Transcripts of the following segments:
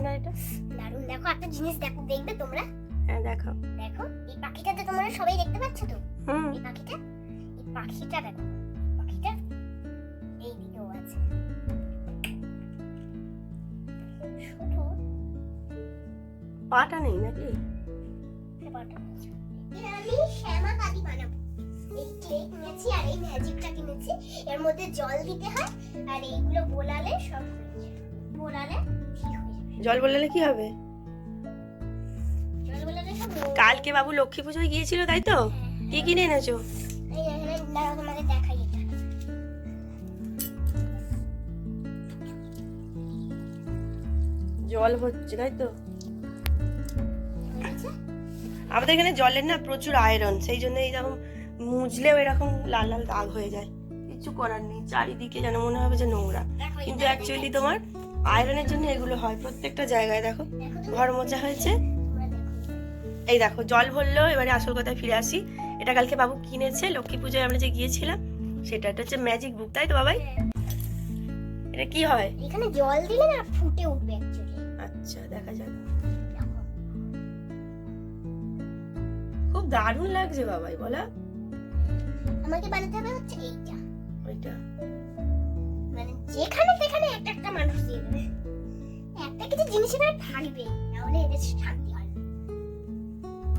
সিনারিটা? দারুণ দেখো একটা জিনিস দেখো দেখবে তোমরা? হ্যাঁ দেখো দেখো এই পাখিটাতে তোমরা সবাই দেখতে পাচ্ছ তো? হুম। এই পাখিটা? এই পাখিটা দেখো পাখিটা এই দিকেও আছে। শুধু পাটা নেই নাকি? আমি শ্যামা কালি বানাবো। এই ক্লে কিনেছি আর এই ম্যাজিকটা কিনেছি। এর মধ্যে জল দিতে হয় আর এইগুলো বোলালে সব বোলালে জল বললে কি হবে? কালকে বাবু লক্ষ্মী পুজোয় গিয়েছিল তাই তো? কি কিনে এনেছো? জল হচ্ছে তাই তো? আমাদের এখানে জলের না প্রচুর আয়রন সেই জন্য এইরকম মুজলেও এরকম লাল লাল দাগ হয়ে যায়। কিছু করার নেই চারিদিকে যেন মনে হবে যে নোংরা। কিন্তু অ্যাকচুয়ালি তোমার আয়রনের জন্য এগুলো হয়। প্রত্যেকটা জায়গায় দেখো ঘর মোছা হয়েছে। এই দেখো জল ভরলো এবারে আসল কথায় ফিরে আসি। এটা কালকে বাবু কিনেছে লক্ষ্মী পুজোয় আমরা যে গিয়েছিলাম সেটা এটা হচ্ছে ম্যাজিক বুক তাই তো বাবাই? এটা কি হয়? এখানে জল দিলে না ফুটে উঠবে আচ্ছা দেখা যাক। খুব দারুণ লাগছে বাবাই বলা। আমাকে বানাতে হবে হচ্ছে এইটা। ওইটা। মানে যেখানে সেখানে জিনিস এবার থাকবে নাহলে এদের শান্তি হয়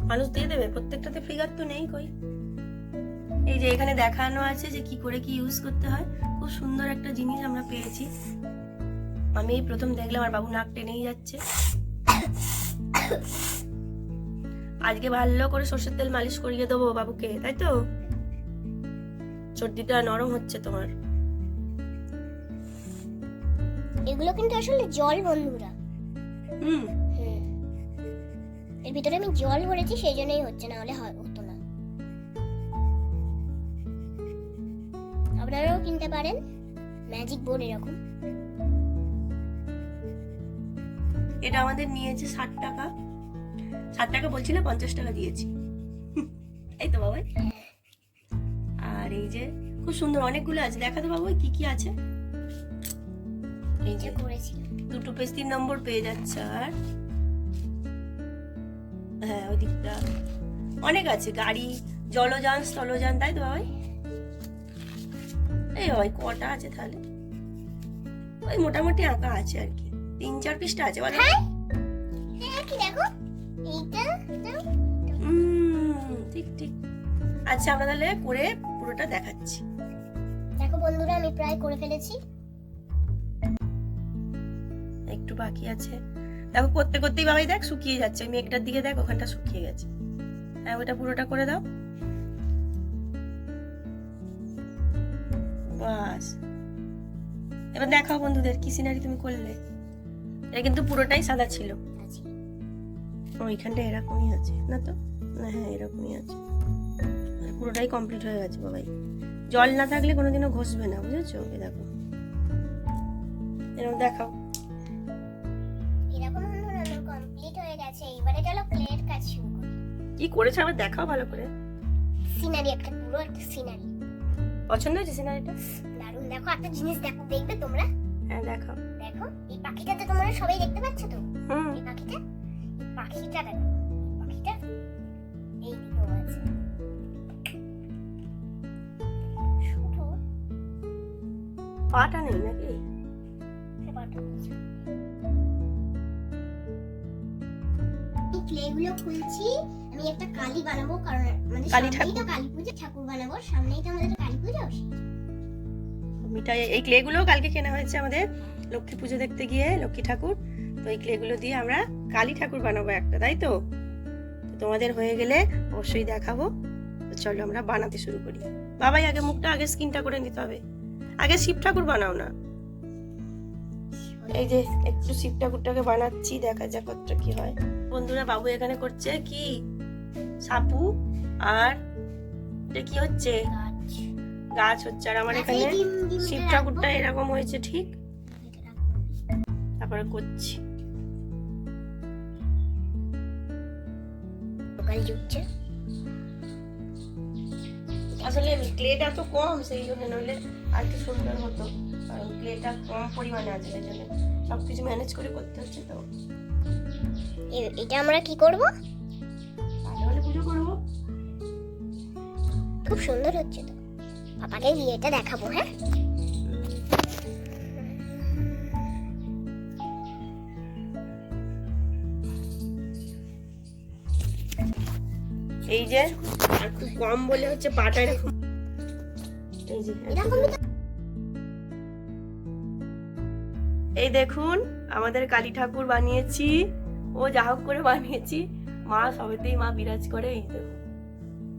মানুষ দিয়ে দেবে প্রত্যেকটাতে ফিগার তো নেই কই। এই যে এখানে দেখানো আছে যে কি করে কি ইউজ করতে হয় খুব সুন্দর একটা জিনিস আমরা পেয়েছি। আমি এই প্রথম দেখলাম আর বাবু নাক টেনেই যাচ্ছে। আজকে ভালো করে সর্ষের তেল মালিশ করিয়ে দেবো বাবুকে তাই তো? সর্দিটা নরম হচ্ছে তোমার। এগুলো কিন্তু আসলে জল বন্ধুরা। হুম। হুম এর ভিতরে আমি জল ভরেছি সেই জন্যই হচ্ছে না হলে হয়- হতো না। আপনারাও কিনতে পারেন। ম্যাজিক বোর্ড এরকম। এটা আমাদের নিয়েছে ষাট টাকা। ষাট টাকা বলছিল পঞ্চাশ টাকা দিয়েছি। এই তো বাবাই। আর এই যে খুব সুন্দর অনেকগুলো আছে। দেখা তো বাবু কি কি আছে? এই যে যে করেছি দুটো পেজ তিন নম্বর পেয়ে যাচ্ছে আর। হ্যাঁ ওই দিকটা অনেক আছে গাড়ি জলযান স্থলযান তাই তো ভাই? এই হয় কটা আছে তাহলে? ওই মোটামুটি আঁকা আছে আর কি। তিন চার পিসটা আছে বলো। হ্যাঁ। হ্যাঁ ঠিক ঠিক। আচ্ছা আমরা তাহলে করে পুরোটা দেখাচ্ছি। দেখো বন্ধুরা আমি প্রায় করে ফেলেছি। একটু বাকি আছে। দেখো, করতে করতেই বাবাই দেখ শুকিয়ে যাচ্ছে। মেঘটার দিকে দেখ, ওখানটা শুকিয়ে গেছে। হ্যাঁ ওটা পুরোটা করে দাও। বাস। এবার দেখাও বন্ধুদের কি সিনারি তুমি করলে। এটা কিন্তু পুরোটাই সাদা ছিল। ওইখানটা এরকমই আছে, না তো? না হ্যাঁ এরকমই আছে। পুরোটাই কমপ্লিট হয়ে গেছে বাবাই। জল না থাকলে কোনোদিনও ঘষবে না, বুঝেছ? এ দেখো। এরকম দেখাও। কমপ্লিট হয়ে এবারে চলো প্লেট কাজ শুরু করি। কি করেছে? আবার দেখাও ভালো করে। সিনারি একটা পুরো একটা সিনারি পছন্দ হয়েছে সিনারিটা দারুণ। দেখো একটা জিনিস দেখো দেখবে তোমরা? হ্যাঁ দেখাও। দেখো এই পাখিটাতে তোমরা সবাই দেখতে পাচ্ছ তো? হুম। এই পাখিটা? এই পাখিটা দেখো পাখিটা এই দিকেও আছে। শুধু পাটা নেই নাকি? ব্যাপারটা ক্লেগুলো খুলছি আমি একটা কালী বানাবো কারণ মানে কালী সামনেই তো কালী পুজো ঠাকুর বানাবো সামনেই তো আমাদের কালী পুজো। মিঠাই এই ক্লেগুলো কালকে কেনা হয়েছে আমাদের লক্ষ্মী পুজো দেখতে গিয়ে লক্ষ্মী ঠাকুর। তো এই ক্লেগুলো দিয়ে আমরা কালী ঠাকুর বানাবো একটা তাই তো? তো তোমাদের হয়ে গেলে অবশ্যই দেখাবো। তো চলো আমরা বানাতে শুরু করি। বাবাই আগে মুখটা আগে স্কিনটা করে নিতে হবে। আগে শিব ঠাকুর বানাও না। এই যে একটু শিব ঠাকুরটাকে বানাচ্ছি দেখা যাক কতটা কি হয়। বন্ধুরা বাবু এখানে করছে কি? সাপু আর এটা কি হচ্ছে? গাছ। হচ্ছে। আর আমার এখানে শিব ঠাকুরটা এরকম হয়েছে ঠিক? তারপরে করছি। আসলে ক্লেটা তো কম সেই জন্য নইলে আর কি সুন্দর হতো। কারণ ক্লেটা কম পরিমাণে আছে সেই জন্য সবকিছু ম্যানেজ করে করতে হচ্ছে তো। এটা আমরা কি করব? ভালো হলে পুজো করব। খুব সুন্দর হচ্ছে তো। পাপাকে গিয়ে এটা দেখাবো হ্যাঁ? এই যে আর খুব কম বলে হচ্ছে পাটা এরকম এই যে এই দেখুন আমাদের কালী ঠাকুর বানিয়েছি। ও যা হোক করে বানিয়েছি। মা সবেতেই মা বিরাজ করে এই দেখুন।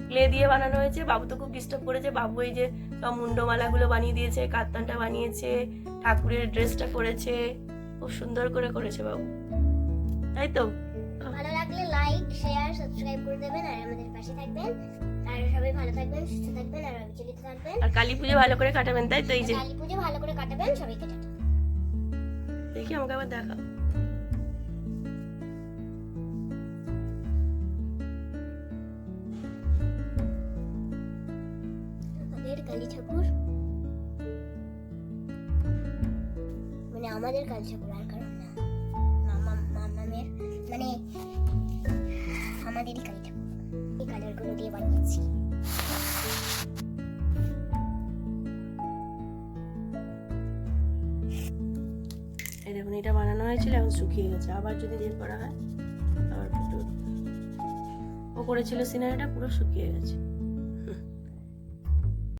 ক্লে দিয়ে বানানো হয়েছে। বাবু তো খুব ডিস্টার্ব করেছে। বাবু এই যে সব মুন্ডমালাগুলো বানিয়ে দিয়েছে কাত্তানটা বানিয়েছে ঠাকুরের ড্রেসটা করেছে। খুব সুন্দর করে করেছে বাবু। তাই তো? ভালো লাগলে লাইক শেয়ার সাবস্ক্রাইব করে দেবেন আর আমাদের পাশে থাকবেন। আর সবাই ভালো থাকবেন সুস্থ থাকবেন আর অবিচলিত থাকবেন। আর কালী পুজো ভালো করে কাটাবেন তাই তো এই যে? কালী পুজো ভালো করে কাটাবেন সবাইকে টাটা। দেখি আমাকে আবার দেখা আমাদের কালী ঠাকুর? মানে আমাদের কালী ঠাকুর, আর কারণ না। মামা মামামের মানে আমাদেরই কালী ঠাকুর। এই কালারগুলো দিয়ে বানিয়েছি। এই দেখুন, এটা বানানো হয়েছিল, এখন শুকিয়ে গেছে আবার যদি বের করা হয়, আবার ফুটে। ও করেছিল সিনারিটা, পুরো শুকিয়ে গেছে